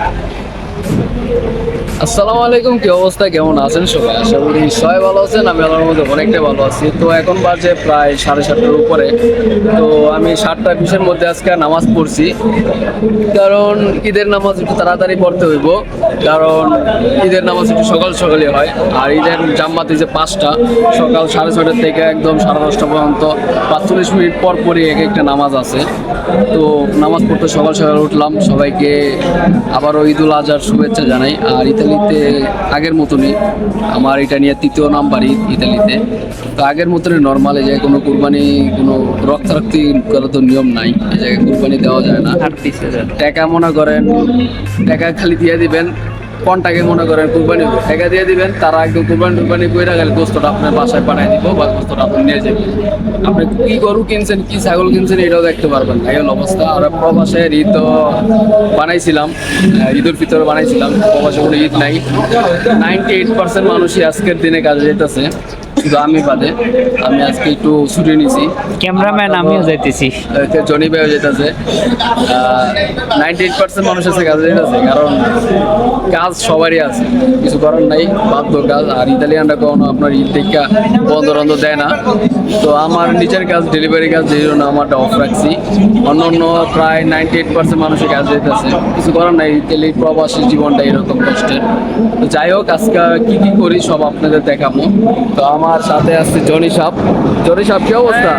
Thank you. আসসালামু আলাইকুম, কি অবস্থা? কেমন আছেন সবাই? আশা করি সবাই ভালো আছেন, আমি আল্লাহর মধ্যে অনেকটাই ভালো আছি। তো এখন বাজে প্রায় সাড়ে সাতটার উপরে। তো আমি সাতটা বিশের মধ্যে আজকে নামাজ পড়ছি। কারণ ঈদের নামাজ একটু তাড়াতাড়ি পড়তে হইব। কারণ ঈদের নামাজ একটু সকাল সকালই হয়। আর ঈদের জাম্মাতে যে পাঁচটা, সকাল সাড়ে ছটার থেকে একদম সাড়ে দশটা পর্যন্ত পাঁচচল্লিশ মিনিট পর পরই এক একটা নামাজ আছে। তো নামাজ পড়তে সকাল সকাল উঠলাম। সবাইকে আবারও ঈদুল আজহার শুভেচ্ছা জানাই। আর ইতালিতে আগের মতনই। আমার এটা নিয়ে তৃতীয় নাম বাড়ি ইতালিতে। তো আগের মতনই নর্মাল এই জায়গায় কোনো কুরবানি কোনো রক্তারক্তি করার তো নিয়ম নাই। এই জায়গায় কুরবানি দেওয়া যায় না। টাকা মনে করেন টাকা খালি দিয়ে দিবেন কোনটাকে মনে করেন কুরবানি। টাকা দিয়ে দিবেন তারা একদম কুরবানি টুরবানি করে গেলে গোস্তটা আপনার বাসায় পাঠিয়ে দিব বা গোস্তটা আপনি নিয়ে যাবেন। আপনি কি গরু কিনছেন কি ছাগল কিনছেন এটাও দেখতে পারবেন। এই হলো অবস্থা। আমরা প্রবাসের ঈদ বানাইছিলাম আহ, ঈদুল ফিতর বানাইছিলাম। প্রবাসে কোনো ঈদ নাই। নাইনটি এইট পার্সেন্ট মানুষই আজকের দিনে কাজে যেতেছে শুধু আমি বাদে আমি আজকে একটু ছুটি নিছি। ক্যামেরাম্যান আমিও যাইতেছি। জনি ভাইও যেতেছে নাইনটি এইট পার্সেন্ট মানুষ আছে কাজে যেতেছে কারণ কাজ সবারই আছে কিছু করার নাই বাধ্য কাজ আর ইতালিয়ানরা কখনো আপনার ঈদ টিকা বন্ধ টন্ধ দেয় না তো আমার নিজের কাজ ডেলিভারি কাজ যেই জন্য আমারটা অফ রাখছি অন্য অন্য প্রায় নাইনটি এইট পার্সেন্ট মানুষের কাজ যেতেছে কিছু করার নাই ইতালি প্রবাসী জীবনটা এরকম কষ্টের তো যাই হোক আজকে কি কি করি সব আপনাদের দেখাবো তো আমার সাথে আছে জনি সাপ জনি সাপ কি অবস্থা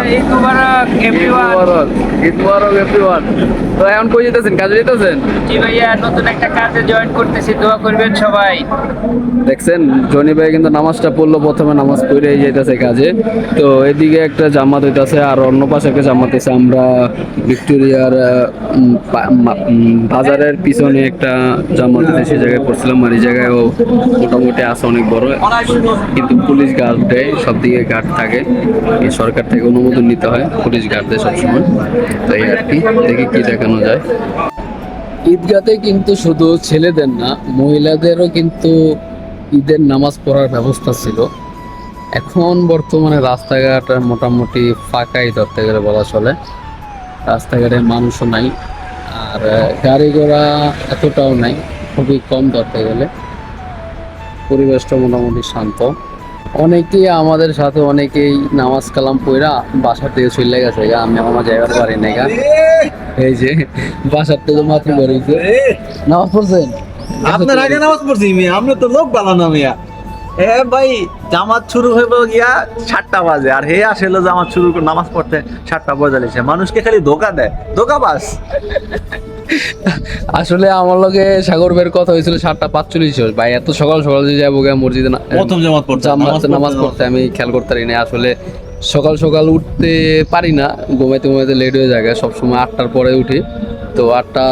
ঈদ মুবারক এভরিওয়ান তো এখন কই যেতেছেন? কাজে যেতেছেন? জি ভাইয়া নতুন একটা কাজে জয়েন করতেছি দোয়া করবেন সবাই। দেখছেন জনি ভাই কিন্তু নামাজটা পড়ল প্রথমে নামাজ পড়ে যেতেছে কাজে। তো এদিকে একটা জামাত হইতাছে আর অন্য পাশে একটা জামাত হইছে আমরা ভিক্টোরিয়ার বাজারের পিছনে একটা জামাত হইছে সেই জায়গায় পড়ছিলাম আর এই জায়গায়ও মোটামুটি আছে অনেক বড়। কিন্তু পুলিশ গার্ড দেয় সব দিকে গার্ড থাকে। সরকার থেকে অনুমোদন নিতে হয় পুলিশ গার্ড দেয় সবসময়। তো এই আর কি দেখি কি দেখানো যায়? ঈদগাতে কিন্তু শুধু ছেলেদের না, মহিলাদেরও কিন্তু ঈদের নামাজ পড়ার ব্যবস্থা ছিল। এখন বর্তমানে রাস্তাঘাট মোটামুটি ফাঁকাই ধরতে গেলে বলা চলে। রাস্তাঘাটে মানুষও নাই, আর গাড়ি ঘোড়া এতটাও নাই, খুবই কম ধরতে গেলে। পরিবেশটা মোটামুটি শান্ত। অনেকেই আমাদের সাথে অনেকেই নামাজ কালাম পইরা বাসার থেকে চলে গেছে। আমি আমার যাইবার পারি না গা। এই যে বাসার থেকে মাত্র নামাজ পড়ছেন? আপনার আগে নামাজ পড়ছি মিয়া তো লোক বানানো মিয়া। এ ভাই জামাত শুরু হইব গিয়া সাতটা বাজে আর হে আসলে জামাত শুরু করে নামাজ পড়তে সাতটা বাজালিছে মানুষকে খালি ধোকা দেয়। ধোকা বাস। আসলে আমার লগে সাগর বের কথা হয়েছিল সাতটা পাঁচচল্লিশ। ভাই এত সকাল সকাল যে যাব গা মসজিদে না প্রথম জামাত পড়তে নামাজ পড়তে আমি খেয়াল করতে পারি না আসলে সকাল সকাল উঠতে পারি না ঘুমাইতে ঘুমাইতে লেট হয়ে যায় সবসময় আটটার পরে উঠি। তো আটটা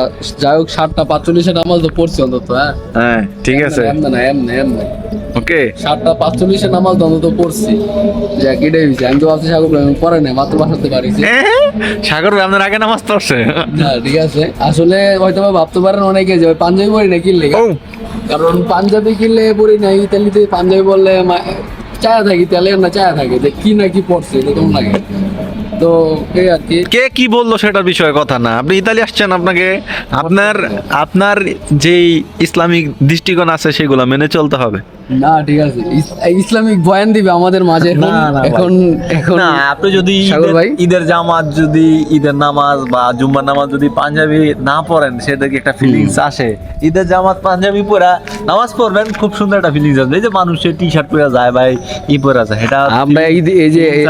যাই হোক সাতটা পাঁচচল্লিশে নামাজ তো পড়ছি অন্তত হ্যাঁ? হ্যাঁ ঠিক আছে। এমনি না এমনি এমনি। ওকে। সাতটা পাঁচচল্লিশে নামাজ তো অন্তত পড়ছি। যা কেটে হয়েছে। আমি তো ভাবছি সাগর আমি পরে নাই মাত্র বাসাতে পারিছি সাগর ভাই আপনার আগে নামাজ পড়ছে? না ঠিক আছে। আসলে হয়তো ভাবতে পারেন অনেকে যে পাঞ্জাবি পরি না কিনলে। কারণ পাঞ্জাবি কিনলে পরি না ইতালিতে পাঞ্জাবি বললে চায়া থাকি তাহলে না চায়া থাকে, যে কি না কি পড়ছে এরকম লাগে? তো এই আর কি। কে কি বলল সেটার বিষয়ে কথা না। আপনি ইতালি আসছেন আপনাকে। আপনার আপনার যেই ইসলামিক দৃষ্টিকোণ আছে সেগুলো মেনে চলতে হবে। না ঠিক আছে। ইসলামিক বয়ান দিবে আমাদের মাঝে। এখন এখন না আপনি যদি ঈদের- জামাত যদি ঈদের নামাজ বা জুম্মার নামাজ যদি পাঞ্জাবি না পড়েন সেটা কি একটা ফিলিংস আসে? ঈদের জামাত পাঞ্জাবি পরা নামাজ পড়বেন খুব সুন্দর একটা ফিলিংস আসবে। এই যে মানুষের টি শার্ট পরে যায় ভাই ই পরে যায় এটা আমরা ঈদ এই যে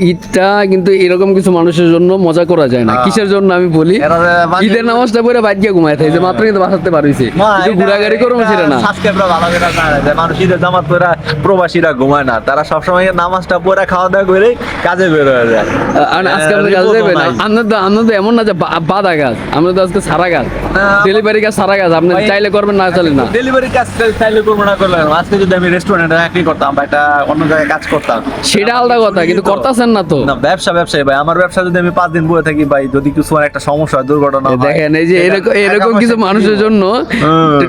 ঈদটা কিন্তু এরকম কিছু মানুষের জন্য মজা করা যায় না। হ্যাঁ। কিসের জন্য আমি বলি? ঈদের নামাজটা পরে বাইর গিয়ে ঘুমায় থাকে যে মাত্র কিন্তু না, কিন্তু ঘোরাঘুরি করব সেটা না। সাবস্ক্রাইবরা ভালো করে যে জামাত পরে প্রবাসীরা ঘুমায় না। তারা সবসময় নামাজটা পরে খাওয়া দাওয়া করে কাজে বের হয়ে যায়। আর আজকে আপনি কাজে রিপোর্টও যাবেন। আপনার তো আপনার তো এমন না যে বা- বাধা কাজ আমরা তো আজকে সারা কাজ ডেলিভারি কাজ সারা কাজ আপনি চাইলে করবেন না চাইলে না। ডেলিভারি কাজ চাইলে করব না করলে না। আজকে যদি আমি রেস্টুরেন্টে চাকরি করতাম বা একটা অন্য জায়গায় কাজ করতাম সেটা আলাদা কথা কিন্তু করতেছেন না তো। না ব্যবসা ব্যবসায়ী ভাই। আমার ব্যবসা যদি আমি পাঁচ দিন বয়ে থাকি ভাই যদি কিছু আমার একটা সমস্যা হয় দুর্ঘটনা হয়, দেখেন এই যে এরকম এরকম কিছু মানুষের জন্য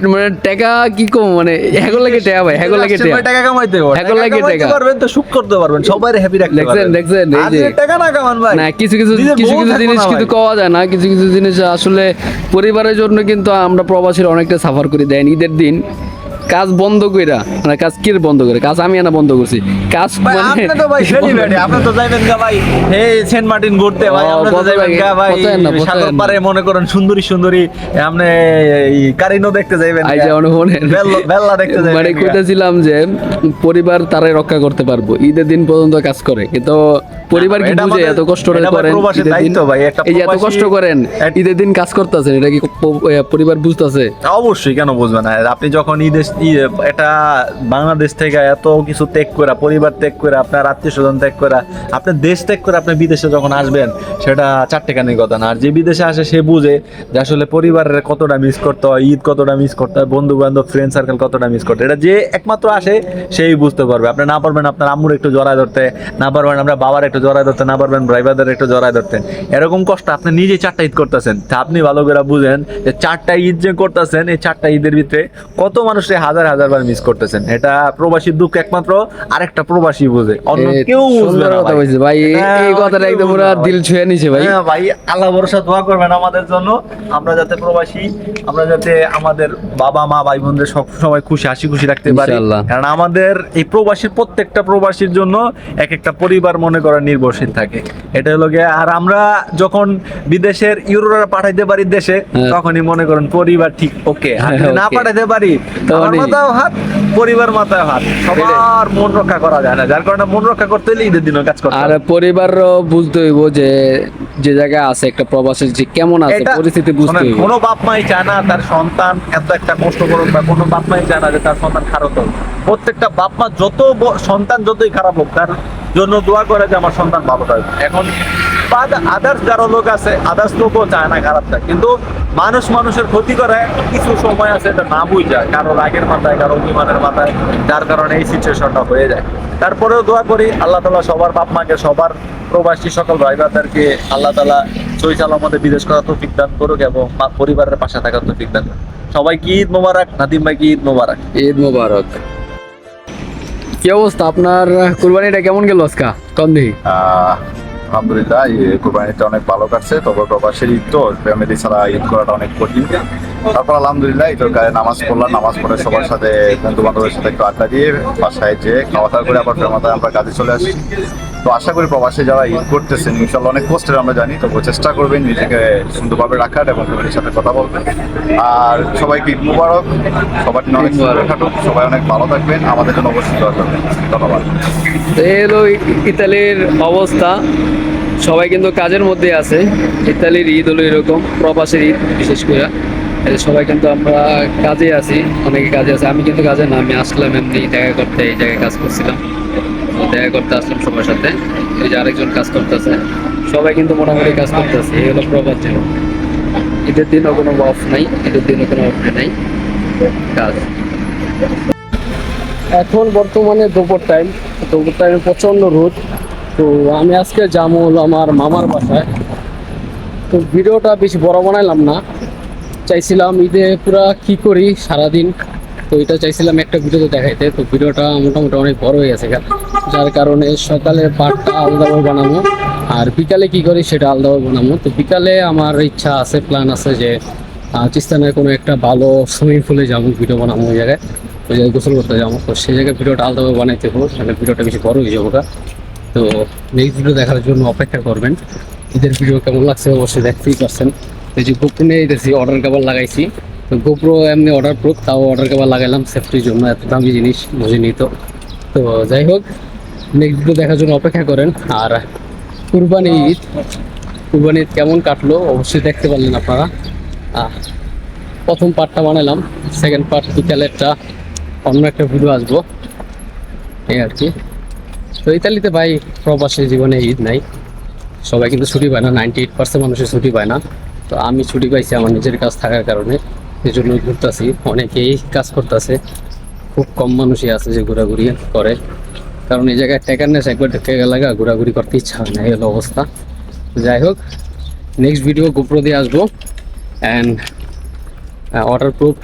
মানে টাকা কি কম? মানে এগুলো লাগে টাকা ভাই। ভাই হ্যাগো লাগে আসছেন টাকা কামাইতে হবে। হ্যাগো লাগে টাকা। পারবেন তো সুখ করতে পারবেন সবাই হ্যাপি রাখতে পারবেন দেখছেন, এই যে- টাকা না কামান ভাই না কিছু কিছু কিছু কিছু জিনিস কিন্তু। কওয়া যায় না কিছু কিছু জিনিস আসলে পরিবারের জন্য কিন্তু আমরা প্রবাসীর অনেকটা সাফার করি দেন ঈদের দিন কাজ বন্ধ কইরা মানে কাজ কি বন্ধ করে কাজ আমি আনা বন্ধ করছি কাজ মানে আপনি তো ভাই celebrity, আপনি তো যাইবেন গা ভাই, হে, সেন্ট মার্টিন ঘুরতে ভাই, আপনি তো যাইবেন গা ভাই, এন সাগর এন। পাড়ে মনে করেন সুন্দরী সুন্দরী, আপনি এই কারিনো দেখতে যাইবেন আই গা। যে অনেক মনে- বেল্লা- দেখতে যাইবেন মানে। কইতেছিলাম যে পরিবার তারাই রক্ষা করতে পারব ঈদের দিন পর্যন্ত কাজ করে কিন্তু পরিবার কি বুঝে এত কষ্ট করেন এই এত কষ্ট করেন ঈদের দিন কাজ করতেছেন এটা কি পরিবার বুঝতেছে? অবশ্যই কেন বুঝবে না? আপনি যখন ঈদ এটা বাংলাদেশ থেকে এত কিছু ত্যাগ করে পরিবার ত্যাগ করে আপনার আত্মীয় স্বজন ত্যাগ করে আপনার দেশ ত্যাগ করে আপনি বিদেশে যখন আসবেন সেটা চারটেখানি কথা না। আর যে বিদেশে আসে সে বুঝে যে আসলে পরিবারের কতটা মিস করতে হয় ঈদ কতটা মিস করতে হয় বন্ধু বান্ধব ফ্রেন্ড সার্কেল কতটা মিস করতে এটা যে একমাত্র আসে সেই বুঝতে পারবে। আপনি না পারবেন আপনার আম্মুর একটু জড়ায় ধরতে না পারবেন আপনার বাবার একটু জড়ায় ধরতে না পারবেন ড্রাইভারদের একটু জড়ায় ধরতে এরকম কষ্ট আপনি নিজে চারটা ঈদ করতেছেন। তা আপনি ভালো করে বুঝেন যে চারটা ঈদ যে করতেছেন এই চারটা ঈদের ভিতরে কত মানুষে হাজার হাজার বার মিস করতেছেন। এটা প্রবাসীর দুঃখ একমাত্র আরেকটা প্রবাসী বুঝে। অন্য কেউ বুঝবে না ভাই। ভাই এই- কথাটা একদম পুরো দিল ছুঁয়ে নিছে ভাই। হ্যাঁ ভাই আল্লাহ ভরসা দোয়া করবেন আমাদের জন্য। আমরা যাতে প্রবাসী আমরা যাতে আমাদের বাবা মা ভাই বোনদের সব সময় খুশি হাসি খুশি রাখতে পারি। কারণ আমাদের এই প্রবাসীর প্রত্যেকটা প্রবাসীর জন্য এক একটা পরিবার মনে করেন নির্ভরশীল থাকে। এটা হলো গিয়ে আর আমরা যখন বিদেশের ইউরোরা পাঠাইতে পারি দেশে হ্যাঁ। তখনই মনে করেন পরিবার ঠিক ওকে। না পাঠাইতে পারি আমার মাথায় হাত পরিবার মাথায় হাত। সবার মন রক্ষা করা যায় না যার কারণে মন রক্ষা করতে হলে ঈদের দিনও কাজ করতে আর। পরিবারও বুঝতে হইব যে যে জায়গায় আছে একটা প্রবাসী যে কেমন আছে পরিস্থিতি বুঝতে হইব। কোনো বাপ মাই চায় না তার সন্তান এত একটা কষ্ট করুক বা কোনো বাপ মাই চায় না যে তার সন্তান খারাপ হোক। প্রত্যেকটা বাপ মা যত সন্তান যতই খারাপ হোক তার জন্য দোয়া করে যে আমার সন্তান ভালো থাকবে এখন আদার্স যারা লোক আছে আদার্স লোকও চায় না খারাপ থাকে কিন্তু মানুষ মানুষের ক্ষতি করে, কিছু সময় আছে এটা না বুঝ। যায় কারও রাগের মাথায়, কারও অভিমানের মাথায়, যার কারণে এই সিচুয়েশনটা হয়ে যায়। তারপরেও দোয়া করি, আল্লাহ তালা সবার বাপ মাকে, সবার প্রবাসী সকল ভাই ভাইবাদেরকে আল্লাহ তালা সই আমাদের বিদেশ করা তৌফিক দান করুক এবং পরিবারের পাশে থাকার তৌফিক দান করুক। সবাইকে ঈদ মোবারক, নাদিম ভাইকে ঈদ মোবারক। ঈদ মোবারক। কি অবস্থা? আপনার কুরবানিটা কেমন গেল আজকা? আহ, আলহামদুলিল্লাহ কুরবানিটা অনেক ভালো কাটছে। তবে প্রবাসের ঈদ তো ফ্যামিলি ছাড়া ঈদ করাটা অনেক কঠিন। তারপর আলহামদুলিল্লাহ ঈদের গায়ে নামাজ পড়লাম। নামাজ পড়ে সবার সাথে বন্ধু বান্ধবের সাথে একটু আড্ডা দিয়ে বাসায় যেয়ে খাওয়া দাওয়া করে আবার ফেমাতায় আমরা কাজে চলে আসি তো আশা করি প্রবাসে যারা ঈদ করতেছেন ইনশাল্লাহ অনেক কষ্টের আমরা জানি তবু চেষ্টা করবেন নিজেকে সুন্দরভাবে রাখার এবং ফ্যামিলির সাথে কথা বলবেন আর সবাইকে ঈদ মুবারক, সবার দিন অনেক সুন্দর কাটুক, সবাই অনেক ভালো থাকবেন, আমাদের জন্য অবশ্যই দোয়া করবেন। ধন্যবাদ। এই ইতালির অবস্থা, সবাই কিন্তু কাজের মধ্যে আছে, ইতালির ঈদ হলো এরকম, প্রবাসের ঈদ বিশেষ করে। সবাই কিন্তু আমরা কাজে আছি, অনেকে কাজে আছে, আমি কিন্তু কাজে না, আমি আসলাম এমনি, দেখা করতে এই জায়গায় কাজ করছিলাম। দেখা করতে আসলাম সবার সাথে। এই যে আরেকজন কাজ করতেছে। সবাই কিন্তু মোটামুটি কাজ করতেছে। এই হলো জীবন ঈদের দিনও কোনো অফ নাই, ঈদের দিনও কোনো অফ নাই। কাজ। এখন বর্তমানে দুপুর টাইম দুপুর টাইমে প্রচণ্ড রোদ। তো আমি আজকে যাব হলো আমার মামার বাসায়। তো ভিডিওটা বেশি বড় বানাইলাম না। চাইছিলাম ঈদে পুরা কি করি সারাদিন? তো এটা চাইছিলাম একটা ভিডিওতে দেখাইতে তো ভিডিওটা মোটামুটি অনেক বড় হয়ে গেছে। যার কারণে সকালে পার্টটা আলাদাভাবে বানাবো আর বিকালে কি করি সেটা আলাদাভাবে বানাবো। তো বিকালে আমার ইচ্ছা আছে প্ল্যান আছে যে আহ, চিস্তানের কোনো একটা ভালো সুইমিং পুলে যাব ভিডিও বানাবো ওই জায়গায়। ওই জায়গায় গোসল করতে যাব। তো সেই জায়গায় ভিডিওটা আলাদাভাবে বানাইতে হবে তাহলে ভিডিওটা বেশি বড় হয়ে যাব। তো নেক্সট ভিডিও দেখার জন্য অপেক্ষা করবেন। ঈদের ভিডিও কেমন লাগছে অবশ্যই দেখতেই পারছেন। এই যে গোপ্রো নিয়ে যেতেছি অর্ডার কাবার লাগাইছি গোপ্রো এমনি অর্ডার প্রুফ তাও অর্ডার কাবার লাগাইলাম সেফটির জন্য এত দামি জিনিস বুঝিনি তো। তো যাই হোক নেক্সট ভিডিও দেখার জন্য অপেক্ষা করেন। আর কুরবানি ঈদ কুরবানি ঈদ কেমন কাটলো অবশ্যই দেখতে পারলেন আপনারা। প্রথম পার্টটা বানালাম সেকেন্ড পার্ট বিকালেরটা অন্য একটা ভিডিও আসব। এই আর কি। তো ইতালিতে ভাই প্রবাসী জীবনে ঈদ নাই। সবাই কিন্তু ছুটি পায় না নাইনটি এইট পার্সেন্ট মানুষের ছুটি পায় না। তো আমি ছুটি পাইছি আমার নিজের কাজ থাকার কারণে। এই জন্য ঘুরতেছি। অনেকেই কাজ করতেছে। খুব কম মানুষই আছে যে ঘোরাঘুরি করে। কারণ এই জায়গায় টেকারনেস একবার ঢুকে গেলে ঘোরাঘুরি করতে ইচ্ছা হয় না হলো অবস্থা। যাই হোক নেক্সট ভিডিও গোপ্রো দিয়ে আসব। অ্যান্ড অর্ডার প্রুফ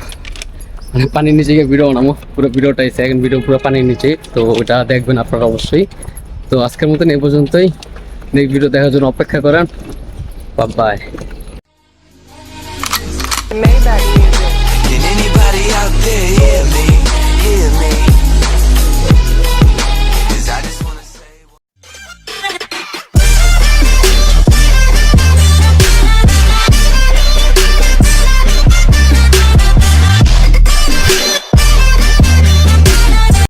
মানে পানির নিচে গিয়ে ভিডিও বানাবো। পুরো ভিডিওটাই সেকেন্ড ভিডিও পুরো পানির নিচে তো ওটা দেখবেন আপনারা অবশ্যই। তো আজকের মতন এই পর্যন্তই। নেক্সট ভিডিও দেখার জন্য অপেক্ষা করেন। Bye yeah.